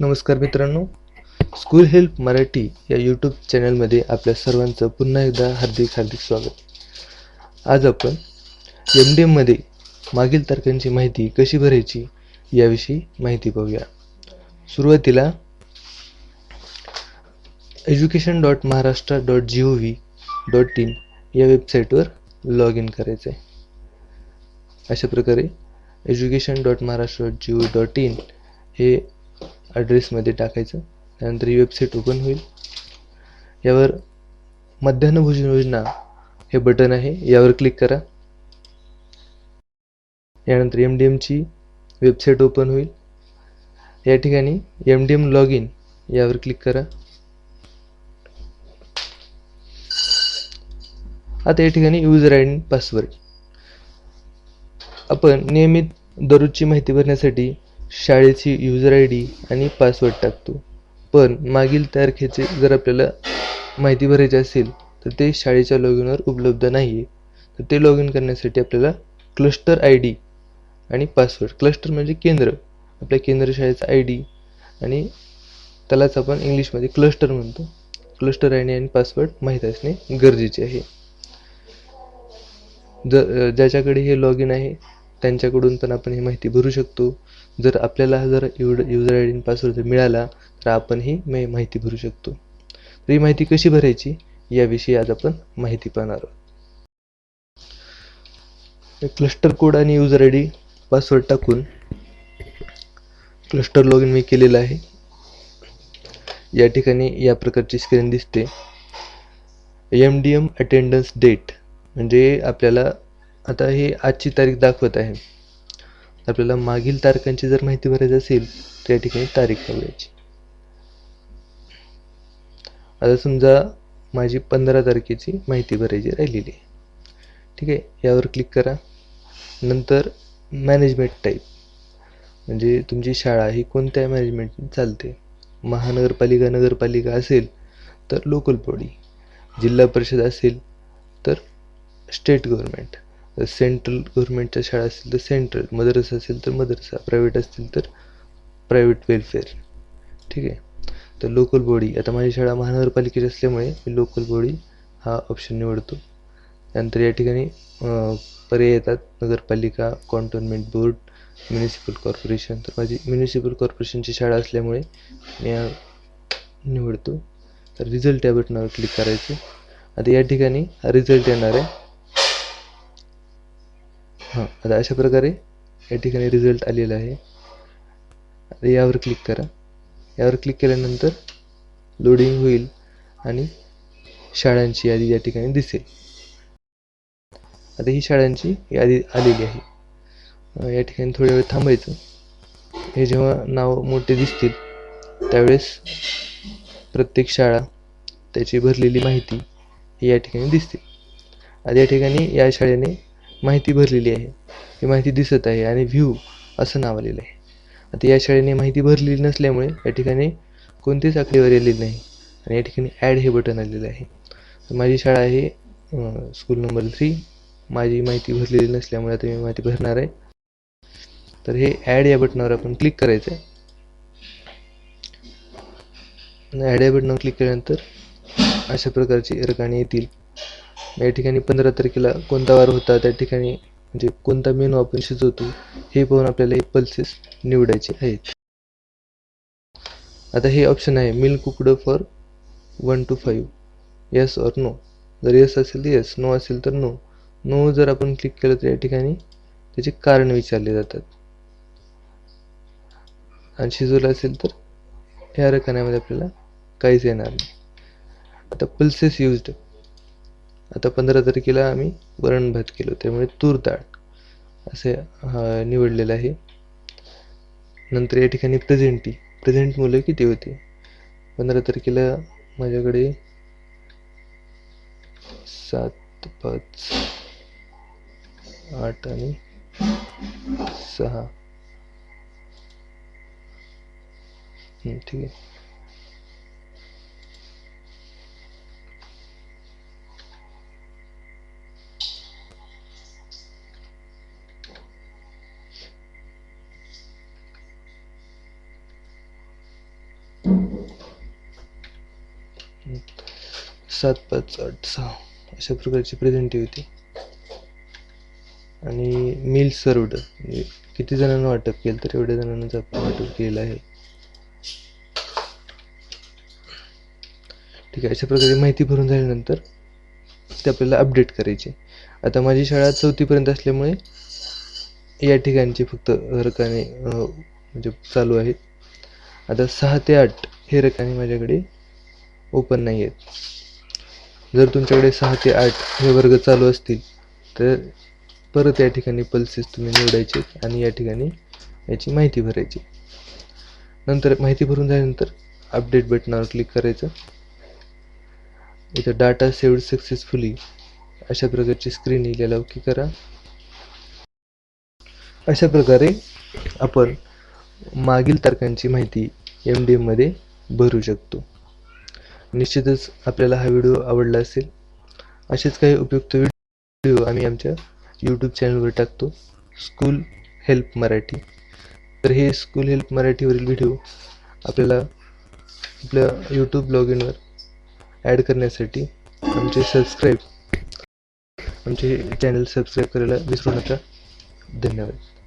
नमस्कार मित्रांनो. School help Marathi या यूट्यूब चॅनलमध्ये आपल्या सर्वांचं पुन्हा एकदा हार्दिक हार्दिक स्वागत. आज आपण एम डी एममध्ये मागील तारखांची माहिती कशी भरायची याविषयी माहिती पाहूया. सुरुवातीला education dot Maharashtra dot G O V dot in या वेबसाईटवर लॉग इन करायचं आहे अशा प्रकारे education dot Maharashtra dot G O dot in हे ॲड्रेसमध्ये टाकायचं. त्यानंतर ही वेबसाईट ओपन होईल. यावर मध्यान्ह भोजन योजना हे बटन आहे. यावर क्लिक करा. यानंतर एम डी एमची वेबसाईट ओपन होईल. या ठिकाणी M D M log in यावर क्लिक करा. आता या ठिकाणी युजर आय डी पासवर्ड आपण नियमित दररोजची माहिती भरण्यासाठी शाळेची यूजर आय डी आणि पासवर्ड टाकतो पण मागील तारखेचे जर आपल्याला माहिती भरायची असेल तर ते शाळेच्या लॉग इनवर उपलब्ध नाही आहे तर ते लॉग इन करण्यासाठी आपल्याला क्लस्टर आय डी आणि पासवर्ड क्लस्टर म्हणजे केंद्र. आपल्या केंद्र शाळेचा आय डी आणि त्यालाच आपण इंग्लिशमध्ये क्लस्टर म्हणतो. क्लस्टर आय डी आणि पासवर्ड माहीत असणे गरजेचे आहे. जर ज्याच्याकडे हे लॉग इन आहे त्यांच्याकडून पण आपण ही माहिती भरू शकतो. जर आपल्याला जर युड युजर आय डी पासवर्ड जर मिळाला तर आपण ही मा माहिती भरू शकतो. तर ही माहिती कशी भरायची? याविषयी आज आपण माहिती पाहणार आहोत. क्लस्टर कोड आणि युजर आय डी पासवर्ड टाकून क्लस्टर लॉग इन मी केलेलं आहे. या ठिकाणी या प्रकारची स्क्रीन दिसते. M D M attendance date म्हणजे आपल्याला आता हे आजची तारीख दाखवत आहे. आपल्याला मागील तारखांची जर माहिती भरायची असेल तर या ठिकाणी तारीख ठेवायची आता समजा माझी पंधरा तारखेची माहिती भरायची राहिलेली आहे. ठीक आहे यावर क्लिक करा. नंतर मॅनेजमेंट टाईप म्हणजे तुमची शाळा ही कोणत्या मॅनेजमेंट चालते? महानगरपालिका नगरपालिका असेल तर लोकल बॉडी जिल्हा परिषद असेल तर स्टेट गव्हर्मेंट सेंट्रल गव्हर्मेंटच्या शाळा असतील तर सेंट्रल मदरसा असेल तर मदरसा प्रायव्हेट असतील तर प्रायव्हेट वेलफेअर. ठीक आहे? तर लोकल बॉडी आता माझी शाळा महानगरपालिकेची असल्यामुळे मी लोकल बॉडी हा ऑप्शन निवडतो. त्यानंतर या ठिकाणी पर्याय येतात. नगरपालिका कॉन्टोनमेंट बोर्ड म्युनिसिपल कॉर्पोरेशन तर माझी म्युनिसिपल कॉर्पोरेशनची शाळा असल्यामुळे मी हा निवडतो. तर रिझल्ट या बटनावर क्लिक करायचं. आता या ठिकाणी हा रिझल्ट येणार आहे. हां आता अशा प्रकारे या ठिकाणी रिझल्ट आलेला आहे. आता यावर क्लिक करा. यावर क्लिक केल्यानंतर लोडिंग होईल आणि शाळांची यादी या ठिकाणी दिसेल. आता ही शाळांची यादी आलेली आहे. या ठिकाणी थोड्या वेळ थांबायचं. हे जेव्हा नाव मोठे दिसतील त्यावेळेस प्रत्येक शाळा त्याची भरलेली माहिती ही या ठिकाणी दिसते. आता या ठिकाणी या शाळेने माहिती भरलेली आहे. ही माहिती दिसत आहे आणि व्ह्यू असं नाव आलेलं आहे. आता या शाळेने माहिती भरलेली नसल्यामुळे या ठिकाणी कोणतीच आकडेवारी आलेली नाही आणि या ठिकाणी ॲड हे बटन आलेलं आहे. तर माझी शाळा आहे स्कूल नंबर थ्री माझी माहिती भरलेली नसल्यामुळे आता मी माहिती भरणार आहे. तर हे ॲड या बटनावर आपण क्लिक करायचं आहे ॲड या बटनावर क्लिक केल्यानंतर अशा प्रकारची रकाणी येतील. या ठिकाणी पंधरा तारखेला कोणता वार होता त्या ठिकाणी म्हणजे कोणता मेनू आपण शिजवतो हे पाहून आपल्याला हे पल्सेस निवडायचे आहेत. आता हे ऑप्शन आहे meal cooked for one two five yes or no जर येस असेल तर येस नो असेल तर नो नो जर आपण क्लिक केलं तर या ठिकाणी त्याचे कारण विचारले जातात. आणि शिजवलं असेल तर ह्या रकान्यामध्ये आपल्याला काहीच येणार नाही. आता पल्सेस युज्ड आता पंधरा तारखेला आम्ही वरण भात केलो त्यामुळे तूर डाळ असे हा निवडलेलं आहे. नंतर या ठिकाणी प्रेझेंटी प्रेझेंट मुलं किती होते? पंधरा तारखेला माझ्याकडे सात पाच आठ आणि सहा. ठीक आहे. सात पाच आठ सहा अशा प्रकारची प्रेझेंटी होती. आणि मील सर्वड म्हणजे किती जणांना वाटप केलं तर एवढ्या जणांनाच आपण वाटप केलेलं आहे. ठीक आहे अशा प्रकारे माहिती भरून झाल्यानंतर ते आपल्याला अपडेट करायचे. आता माझी शाळा चौथीपर्यंत असल्यामुळे या ठिकाणची फक्त रकाने म्हणजे चालू आहेत. आता सहा ते आठ हे रकाने माझ्याकडे ओपन नाही आहेत. जर तुमच्याकडे सहा ते आठ हे वर्ग चालू असतील तर परत या ठिकाणी पल्सेस तुम्ही निवडायचे आणि या ठिकाणी याची माहिती भरायची नंतर माहिती भरून झाल्यानंतर अपडेट बटनावर क्लिक करायचं. इथं डाटा सेव्ड सक्सेसफुली अशा प्रकारची स्क्रीन येईल ओके करा. अशा प्रकारे आपण मागील तारखांची माहिती एम डी एममध्ये भरू शकतो. निश्चितच आपल्याला हा व्हिडिओ आवडला असेल असेच काही उपयुक्त व्हिडिओ आम्ही आमच्या यूट्यूब चॅनलवर टाकतो. स्कूल हेल्प मराठी तर हे स्कूल हेल्प मराठीवरील व्हिडिओ आपल्याला आपल्या यूट्यूब ब्लॉग इनवर ॲड करण्यासाठी आमचे सबस्क्राईब आमचे चॅनल सबस्क्राईब करायला विसरू नका. धन्यवाद.